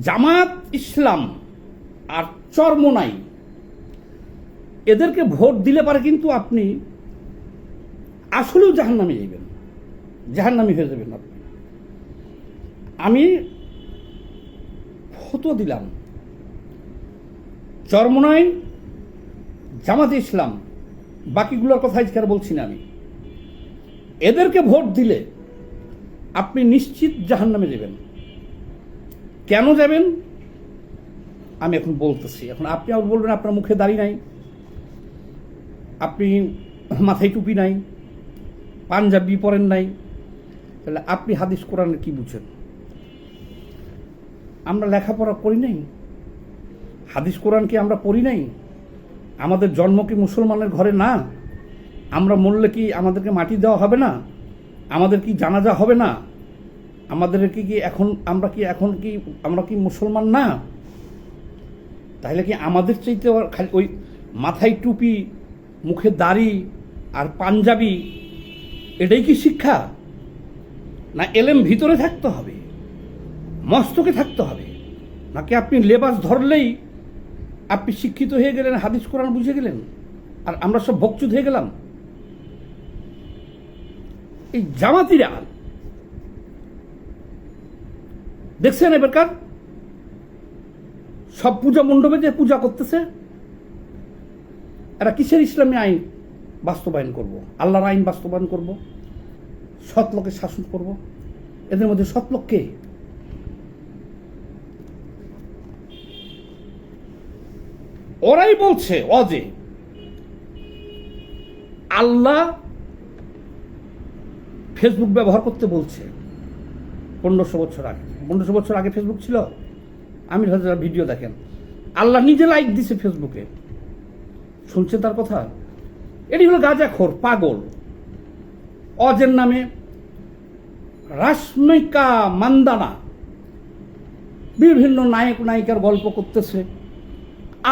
জামাত ইসলাম আর চরমোনাই এদেরকে ভোট দিলে পারে কিন্তু আপনি আসলেও জাহান্নামে যাবেন জাহান্নামি হয়ে যাবেন আপনি। আমি ফতো দিলাম। চরমোনাই জামাত ইসলাম, বাকিগুলোর কথা আজকে আর বলছি না আমি। এদেরকে ভোট দিলে আপনি নিশ্চিত জাহান্নামে যাবেন। কেন যাবেন? আমি এখন বলতেছি। এখন আপনি আবার বলবেন, আপনার মুখে দাড়ি নাই। আপনি মাথায় টুপি নাই। পাঞ্জাবি পরেন নাই। তাহলে আপনি হাদিস কোরআনের কি বুঝেন? আমরা লেখাপড়া করি নাই। হাদিস কোরআন কি আমরা পড়ি নাই? আমাদের জন্ম কি মুসলমানের ঘরে না? আমরা মরলে কি আমাদেরকে মাটি দেওয়া হবে না? আমাদের কি জানাজা হবে না? আমাদের কি কি এখন, আমরা কি এখন কি, আমরা কি মুসলমান না? তাহলে কি আমাদের চাইতে খালি ওই মাথায় টুপি, মুখে দাড়ি আর পাঞ্জাবি, এটাই কি শিক্ষা? না এলেম ভিতরে থাকতে হবে, মস্তকে থাকতে হবে, নাকি আপনি লেবাস ধরলেই আপনি শিক্ষিত হয়ে গেলেন, হাদিস, কোরআন বুঝে গেলেন, আর আমরা সব ভকচুদ হয়ে গেলাম? এই জামাতিরা দেখছেন এবারকার? সব পূজা মণ্ডপে যে পূজা করতেছে এরা কিসের ইসলামী আইন? বাস্তবায়ন করব। আল্লাহর আইন বাস্তবায়ন করব। সৎ লোকের শাসন করব। এদের মধ্যে সৎ লোক কে? ওরাই বলছে অজে আল্লাহ ফেসবুক ব্যবহার করতে বলছে পনেরোশো বছর আগে। পনেরোশো বছর আগে ফেসবুক ছিল? আমি হাজার ভিডিও দেখেন। আল্লাহ নিজে লাইক দিছে ফেসবুকে শুনছেন তার কথা? এটি হলো গাঁজাখোর পাগল। অজের নামে রাশ্মিকা মান্দানা বিভিন্ন নায়ক, নায়িকার গল্প করতেছে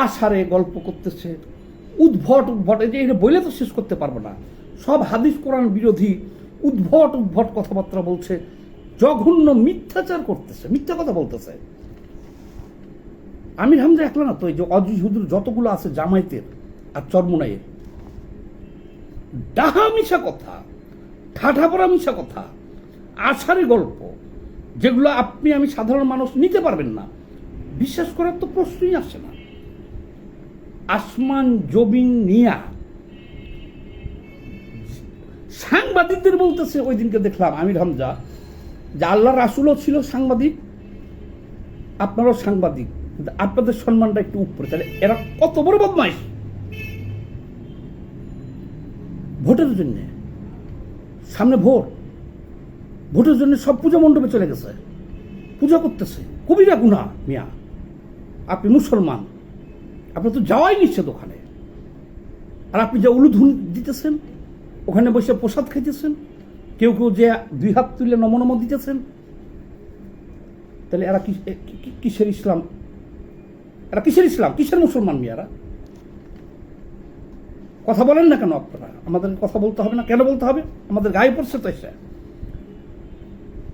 আষাঢ়ে গল্প করতেছে, উদ্ভট উদ্ভট, এই যে এটা বলে তো শেষ করতে পারব না। সব হাদিস কোরআন বিরোধী, উদ্ভট উদ্ভট কথাবার্তা বলছে। জঘন্য মিথ্যাচার করতেছে, মিথ্যা কথা বলতেছে। আমির হামজা একলা না তো, এই যে অজিজ হুজুর যতগুলো আছে জামাইতের আর চরমুনাইয়ের। ডাহা মিশা কথা, ঠাঠা পড়া মিশা কথা আষাঢ়ে গল্প, যেগুলো আপনি আমি সাধারণ মানুষ নিতে পারবেন না, বিশ্বাস করার তো প্রশ্নই আসে না। আসমান জবিন নিয়া সাংবাদিকদের বলতেছে, ওই দিনকে দেখলাম আমির হামজা যে আল্লাহ রাসুলও ছিল সাংবাদিক, আপনারাও সাংবাদিক আপনাদের সম্মানটা একটু উপরে। তাহলে এরা কত বড় বদমাইশ? ভোটের জন্য। সামনে ভোট। ভোটের জন্য সব পূজা মণ্ডপে চলে গেছে। পূজা করতেছে। কবিরা গুণা মিয়া। আপনি মুসলমান। আপনার তো যাওয়াই নিশ্চিত ওখানে। আর আপনি যা উলুধুন দিতেছেন, ওখানে বসে প্রসাদ খাইতেছেন কেউ কেউ যে দুই হাত তুলে নমনম দিতেছেন? তাহলে এরা কিসের ইসলাম? এরা কিসের ইসলাম? কিসের মুসলমান মেয়েরা? কথা বলেন না কেন আপনারা? আমাদের কথা বলতে হবে না? কেন বলতে হবে? আমাদের গায়ে পড়ছে তো এসে।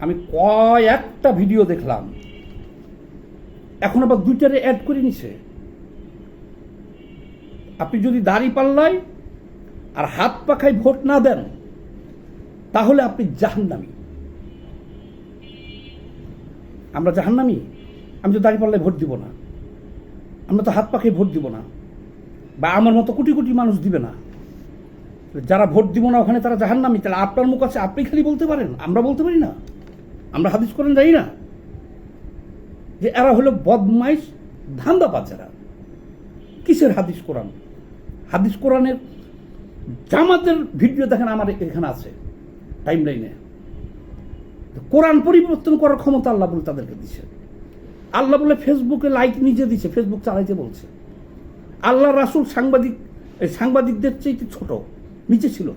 আমি কয়েকটা ভিডিও দেখলাম। এখন আবার দুইটারে অ্যাড করে নিছে। আপনি যদি দাড়ি পাল্লায় আর হাত পাখায় ভোট না দেন তাহলে আপনি জাহান্নামি। আমরা জাহান্নামি? আমি তো দাঁড়িয়ে পাল্লায় ভোট দিব না। আমরা তো হাত পাখায় ভোট দিব না। বা আমার মতো কোটি কোটি মানুষ দিবে না। যারা ভোট দিব না ওখানে তারা জাহান্নামি। তাহলে আপনার মুখ আছে, আপনি খালি বলতে পারেন, আমরা বলতে পারি না। আমরা হাদিস করেন যাই না। যে এরা হলো বদমাইশ ধান্দাবাজ এরা কিসের হাদিস কোরআন? হাদিস কোরআনের জামাতের ভিডিও দেখেন আমার এখানে আছে। টাইম লাইনে কোরআন পরিবর্তন করার ক্ষমতা আল্লাহ বলে তাদেরকে দিছে আল্লাহ বলে ফেসবুকে লাইক নিজে দিছে ফেসবুক চালাইতে বলছে। আল্লাহ রাসুল সাংবাদিক সাংবাদিকদের চেয়ে ছোট, নিচে ছিল।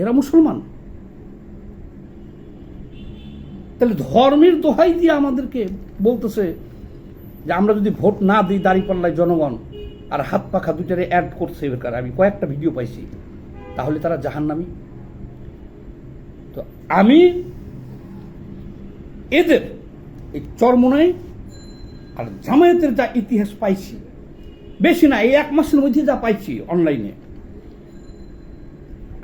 এরা মুসলমান। তাহলে ধর্মের দোহাই দিয়ে আমাদেরকে বলতেছে যে আমরা যদি ভোট না দিই দাঁড়িপাল্লায় জনগণ, আর হাত পাখা দুইটারে অ্যাড করছে এবার আমি কয়েকটা ভিডিও পাইছি। তাহলে তারা জাহান্নামি। তো আমি এদের, এই চরমোনাই আর জামায়াতের যা ইতিহাস পাইছি, বেশি না, এই এক মাসের মধ্যে যা পাইছি অনলাইনে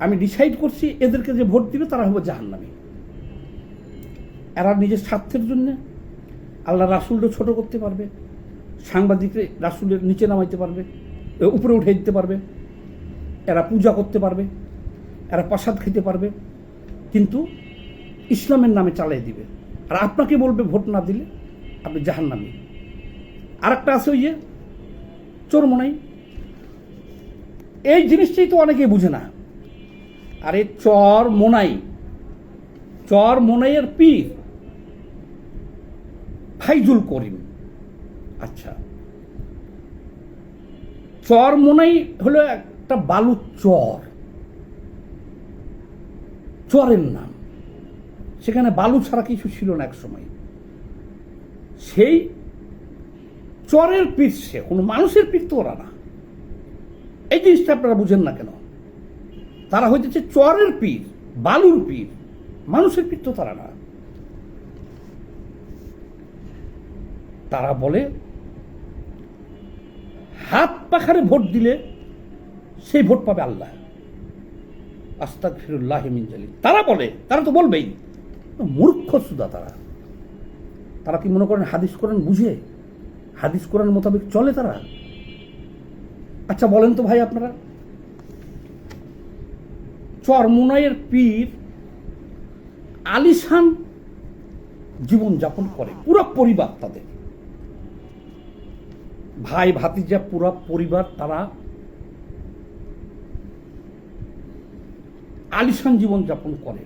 আমি ডিসাইড করছি এদেরকে যে ভোট দিবে তারা হবে জাহান্নামী। এরা নিজের স্বার্থের জন্য আল্লাহ রাসুলটা ছোট করতে পারবে সাংবাদিকরে রাসুলের নিচে নামাইতে পারবে উপরে উঠে দিতে পারবে, এরা পূজা করতে পারবে, এরা প্রসাদ খেতে পারবে। কিন্তু ইসলামের নামে চালিয়ে দিবে। আর আপনাকে বলবে ভোট না দিলে আপনি জাহান্নামী। আর একটা আছে ওই যে চোরমোনাই এই জিনিসটাই তো অনেকেই বুঝে না। আরে চর মোনাই, চর মোনাইয়ের পীর ফাইজুল করিম। আচ্ছা চর মোনাই হলো একটা বালু চর। চরের নাম। সেখানে বালু ছাড়া কিছু ছিল না এক সময় সেই চরের পীর সে, কোনো মানুষের পীর তো ওরা না। এই জিনিসটা আপনারা বুঝেন না কেন? তারা হইতেছে চরের পীর বালুর পীর মানুষের পীর তো তারা না। তারা বলে, হাত পাখারে ভোট দিলে সেই ভোট পাবে আল্লাহ। আস্তাক ফিরুল্লাহ মিনজালি তারা বলে, তারা তো বলবেই, মূর্খ সুদা তারা। তারা কি মনে করেন হাদিস কোরআন বুঝে? হাদিস কোরআন মোতাবেক চলে তারা? আচ্ছা বলেন তো ভাই আপনারা। চরমুনাইয়ের পীর আলিশান জীবনযাপন করে, পুরো পরিবার তাদের। ভাই ভাতিজা, পুরা পরিবার তারা আলিশান জীবনযাপন করে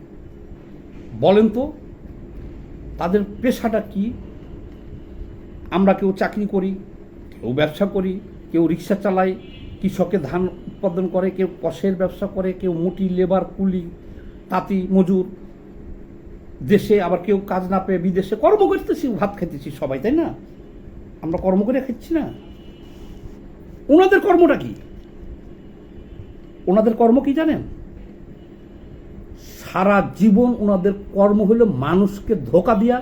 বলেন তো, তাদের পেশাটা কি? আমরা কেউ চাকরি করি, কেউ ব্যবসা করি, কেউ রিক্সা চালায়, কৃষকে ধান উৎপাদন করে, কেউ কষের ব্যবসা করে, কেউ মুটি, লেবার, কুলি, তাঁতি, মজুর। দেশে আবার কেউ কাজ না পেয়ে বিদেশে কর্ম করতেছি, ভাত খেতেছি সবাই, তাই না? আমরা কর্ম করে খাচ্ছি না। ওনাদের কর্মটা কি? ওনাদের কর্ম কি জানেন? সারা জীবন ওনাদের কর্ম হলো মানুষকে ধোকা দিয়া,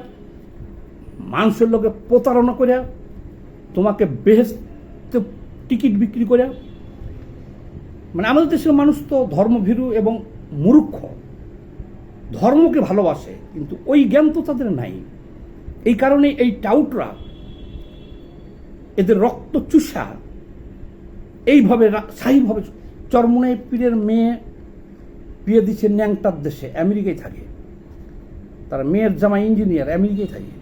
মানুষের লোকে প্রতারণা করে তোমাকে বেহেস্তে টিকিট বিক্রি করে মানে আমাদের দেশের মানুষ তো ধর্মভীরু এবং মূর্খ, ধর্মকে ভালোবাসে, কিন্তু ওই জ্ঞান তো তাদের নাই। এই কারণে এই টাউটরা, এদের রক্ত চুষা এইভাবে স্থায়ীভাবে চরমনাই পীরের মেয়ে বিয়ে দিচ্ছে ন্যাংটার দেশে, আমেরিকায় থাকে। তার মেয়ের জামা ইঞ্জিনিয়ার, আমেরিকায় থাকে।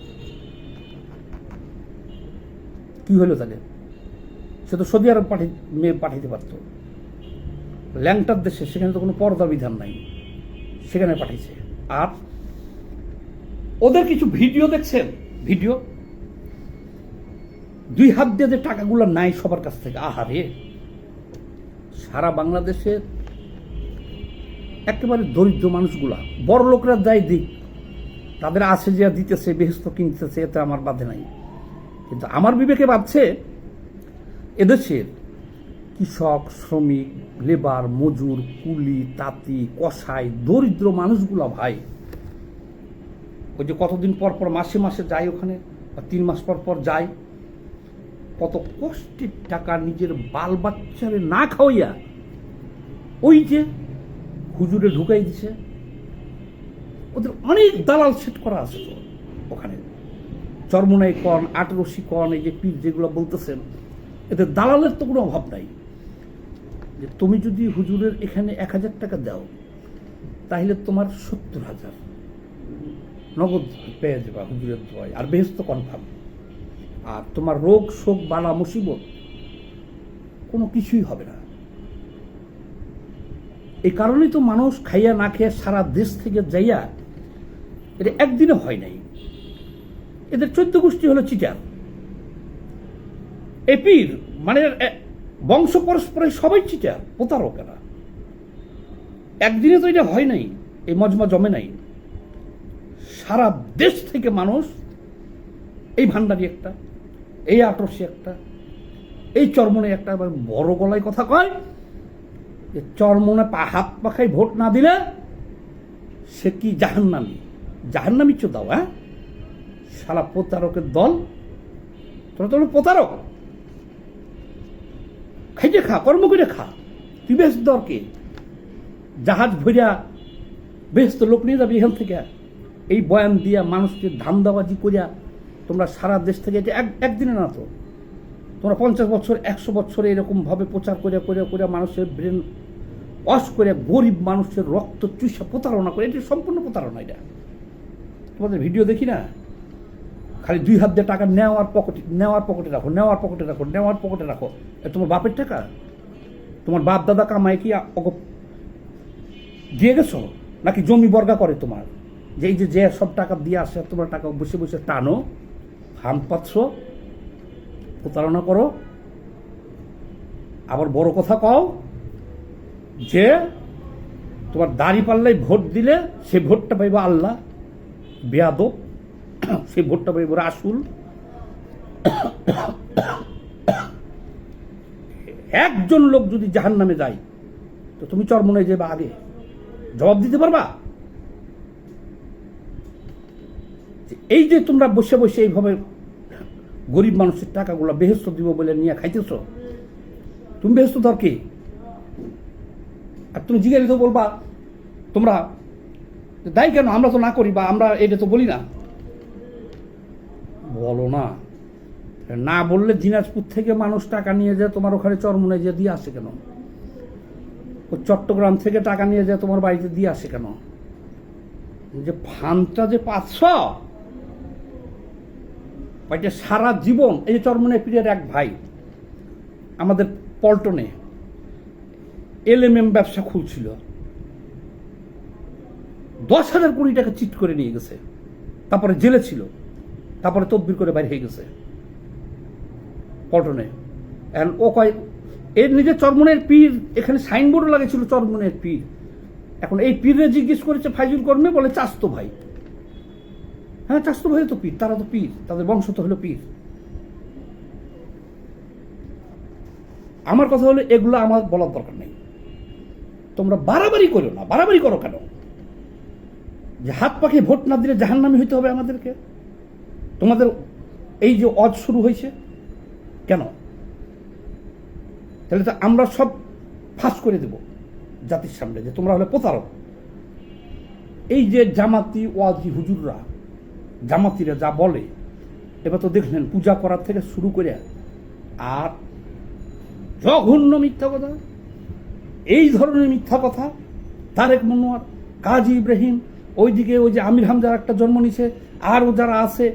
কি হলো তাহলে? সে তো সৌদি আরব পাঠিয়ে মেয়ে পাঠাইতে পারতো। ল্যাংটার দেশে সেখানে তো কোনো পর্দা বিধান নাই। সেখানে পাঠিয়েছে। আর ওদের কিছু ভিডিও দেখছেন? ভিডিও? দুই হাত দিয়ে যে টাকাগুলো নাই সবার কাছ থেকে, আহারে! সারা বাংলাদেশের একেবারে দরিদ্র মানুষগুলা, বড় লোকরা যাই দিক, তাদের আছে যে দিতেছে বেহস্ত কিনতেছে, এতে আমার বাধে নাই। কিন্তু আমার বিবেকে বাঁধছে এদেশের কৃষক, শ্রমিক, লেবার, মজুর, কুলি, তাঁতি, কসাই, দরিদ্র মানুষগুলা ভাই, ওই যে কতদিন পর পর মাসে মাসে যায় ওখানে, বা তিন মাস পর পর যায়, কত কষ্টের টাকা নিজের বাল বাচ্চারে না খাওয়াইয়া, ওই যে হুজুরে ঢুকাই দিছে। ওদের অনেক দালাল সেট করা আছে তো ওখানে। চরমনাই কন, আটরসি কন, এই যে পীর যেগুলো বলতেছেন, এদের দালালের তো কোনো অভাব নাই। যে তুমি যদি হুজুরের এখানে এক হাজার টাকা দাও, তাহলে তোমার সত্তর হাজার নগদ পেয়ে যাবা হুজুরের দোয়ায়, আর বেহেস্ত কনফার্ম। আর তোমার রোগ শোক বালা মুসিবত কোনো কিছুই হবে না। এই কারণেই তো মানুষ খাইয়া না খেয়ে সারা দেশ থেকে যাইয়া এটা একদিনে হয় নাই। এদের চোদ্দ গোষ্ঠী হলো চিটার। এপির মানে বংশ পরস্পরে সবাই চিটার প্রতারকেরা একদিনে তো এটা হয় নাই, এই মজমা জমে নাই। সারা দেশ থেকে মানুষ এই ভান্ডারি একটা, এই আটরসি একটা, এই চরমনে একটা বড় গলায় কথা কয় যে চরমনে হাত পাখায় ভোট না দিলে সে কি জাহান্নামি? জাহান্নামি চো দাও হ্যাঁ? সারা প্রতারকের দল। তোরা তো প্রতারক। খাইতে খা, কর্ম করে খা। তুই বেশ দরকে জাহাজ ভরিয়া বেশ তো লোক নিয়ে যাবি এখান থেকে। এই বয়ান দিয়া মানুষকে ধান্দাবাজি করিয়া তোমরা সারা দেশ থেকে এটা এক, একদিনে না তো। তোমরা পঞ্চাশ বছর, একশো বছরে এরকমভাবে প্রচার করে করে করে মানুষের ব্রেন ওয়াশ করে গরিব মানুষের রক্ত চুষা প্রতারণা করে, এটা সম্পূর্ণ প্রতারণা এটা। তোমাদের ভিডিও দেখি না? খালি দুই হাত দিয়ে টাকা নেওয়ার পকেটে নেওয়ার পকেটে রাখো, নেওয়ার পকেটে রাখো, নেওয়ার পকেটে রাখো। তোমার বাপের টাকা? তোমার বাপ দাদা কামায় কি দিয়ে গেছো? নাকি জমি বর্গা করে তোমার? যে এই যে যে সব টাকা দিয়ে আসে, তোমার টাকা বসে বসে টানো, হাম পাচ্ছ, প্রতারণা করো। আবার বড় কথা কও যে তোমার দাড়ি পাল্লাই ভোট দিলে সে ভোটটা পাইব আল্লাহ, বেয়াদব সেই ভোটটা পাইব রাসুল। একজন লোক যদি জাহান নামে যায়, তো তুমি চরমনে যাবে আগে। জবাব দিতে পারবা? এই যে তোমরা বসে বসে এইভাবে গরিব মানুষের টাকাগুলো বেহেস্ত দিব বলে নিয়ে খাইতেছ, তুমি বেহেস্ত ধর কি? আর তুমি জিজ্ঞাসা বলবা, তোমরা দায়ী কেন? আমরা তো না করি বা আমরা এটা তো বলি না। বলো না। না বললে দিনাজপুর থেকে মানুষ টাকা নিয়ে যায়, তোমার ওখানে চরমনে যে দিয়ে আসে কেন? ও চট্টগ্রাম থেকে টাকা নিয়ে যায়, তোমার বাড়িতে দিয়ে আসে কেন? যে ফান্ডটা যে ওইটা সারা জীবন, এই চরমনে পীরের এক ভাই, আমাদের পল্টনে এলএমএম ব্যবসা খুলছিল। দশ হাজার কোটি টাকা চিট করে নিয়ে গেছে। তারপরে জেলে ছিল। তারপরে তদবির করে বাইরে হয়ে গেছে। এখন ও কয়, এর নিজের চরমনের পীর, এখানে সাইনবোর্ডও লাগেছিল চরমনের পীর। এখন এই পীরে জিজ্ঞেস করেছে ফাইজুল কর্মে, বলে চাস্তো ভাই। হ্যাঁ চাস্তো ভাই তো পীর, তারা তো পীর, তাদের বংশ তো হলো পীর। আমার কথা হলো, এগুলো আমার বলার দরকার নেই। তোমরা বাড়াবাড়ি করো না, বাড়াবাড়ি করো কেন? যে হাত পাখে ভোট না দিলে জাহান্নামি হইতে হবে আমাদেরকে? তোমাদের এই যে অজ শুরু হয়েছে, কেন? তাহলে তো আমরা সব ফাঁস করে দেব জাতির সামনে, যে তোমরা হলে প্রতারক। এই যে জামাতি ওয়াজি হুজুররা, জামাতিরা যা বলে, এবার তো দেখলেন পূজা করার থেকে শুরু করে আর জঘন্য মিথ্যা কথা। এই ধরনের মিথ্যা কথা, তারেক মনোয়ার, কাজী ইব্রাহিম, ওইদিকে ওই যে আমির হামজার একটা জন্ম নিছে, আরও যারা আছে,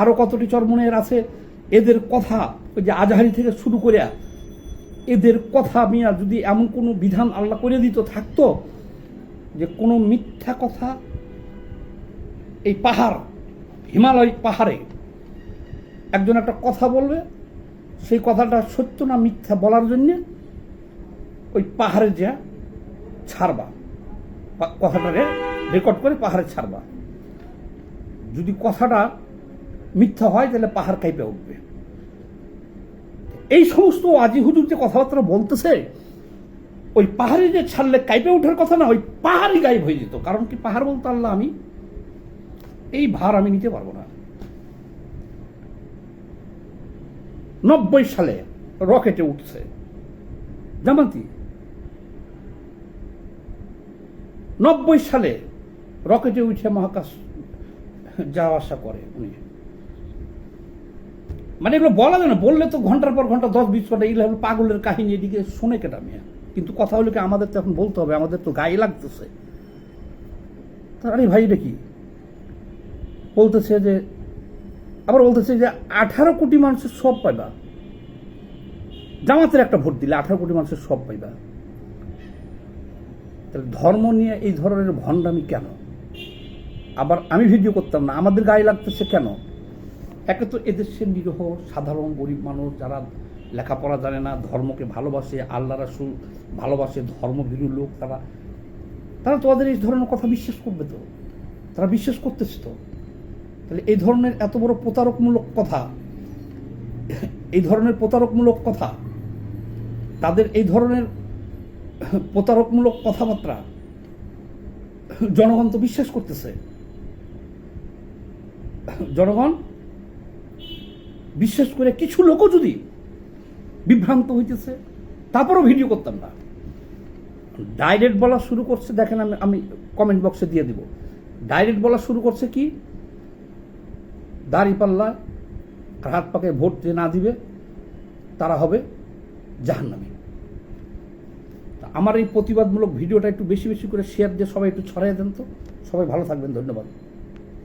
আরও কতটি চরমনের আছে, এদের কথা ওই যে আজহারি থেকে শুরু করে এদের কথা মিয়া যদি এমন কোনো বিধান আল্লাহ করে দিত, থাকতো যে কোনো মিথ্যা কথা এই পাহাড়, হিমালয় পাহাড়ে একজন একটা কথা বলবে, সেই কথাটা সত্য না মিথ্যা বলার জন্যে ওই পাহাড়ে যা ছাড়বা কথাটারে রেকর্ড করে পাহাড়ে ছাড়বা। যদি কথাটা মিথ্যা হয়, তাহলে পাহাড় কাইপে উঠবে। এই সমস্ত আজি হুজুর যে কথাবার্তা বলতেছে, ওই পাহাড়ে যে ছাড়লে কাইপে ওঠার কথা না, ওই পাহাড়ই গায়েব হয়ে যেত। কারণ কি পাহাড় বলতে আল্লাহ আমি, এই ভার আমি নিতে পারব না। নব্বই সালে রকেটে উঠছে। জামাতি নব্বই সালে রকেটে উঠে মহাকাশ যাওয়া আসা করে উনি। মানে এগুলো বলা যায় না, বললে তো ঘণ্টার পর ঘণ্টা, দশ বিশ ঘণ্টা এগুলো পাগলের কাহিনী, এদিকে শুনে কেটা মেয়ে। কিন্তু কথা হলো কি, আমাদের তো এখন বলতে হবে, আমাদের তো গায়ে লাগতেছে। আরে ভাই, এটা কি? বলতেছে যে, আবার বলতেছে যে, আঠারো কোটি মানুষের সব পাইবা। জামাতের একটা ভোট দিলে আঠারো কোটি মানুষের সব পাইবা। তাহলে ধর্ম নিয়ে এই ধরনের ভণ্ডামি কেন? আবার আমি ভিডিও করতাম না, আমাদের গায়ে লাগতেছে কেন? একে তো এদেশের নিরহ, সাধারণ, গরিব মানুষ যারা লেখাপড়া জানে না, ধর্মকে ভালোবাসে, আল্লাহ রাসুল ভালোবাসে, ধর্মভীরু লোক তারা তারা তোমাদের এই ধরনের কথা বিশ্বাস করবে তো, তারা বিশ্বাস করতেছে তো। তাহলে এই ধরনের এত বড় প্রতারকমূলক কথা, এই ধরনের প্রতারকমূলক কথা, তাদের এই ধরনের প্রতারকমূলক কথাবার্তা জনগণ তো বিশ্বাস করতেছে। জনগণ বিশ্বাস করে কিছু লোকও যদি বিভ্রান্ত হইতেছে, তারপরও ভিডিও করতাম না। ডাইরেক্ট বলা শুরু করছে, দেখেন আমি আমি কমেন্ট বক্সে দিয়ে দিব। ডাইরেক্ট বলা শুরু করছে কি? দাড়িপাল্লা আর হাত পাকে ভোট না দিবে, তারা হবে জাহান্নামী। আমার এই প্রতিবাদমূলক ভিডিওটা একটু বেশি বেশি করে শেয়ার দিয়ে সবাই একটু ছড়াই দেন তো। সবাই ভালো থাকবেন, ধন্যবাদ।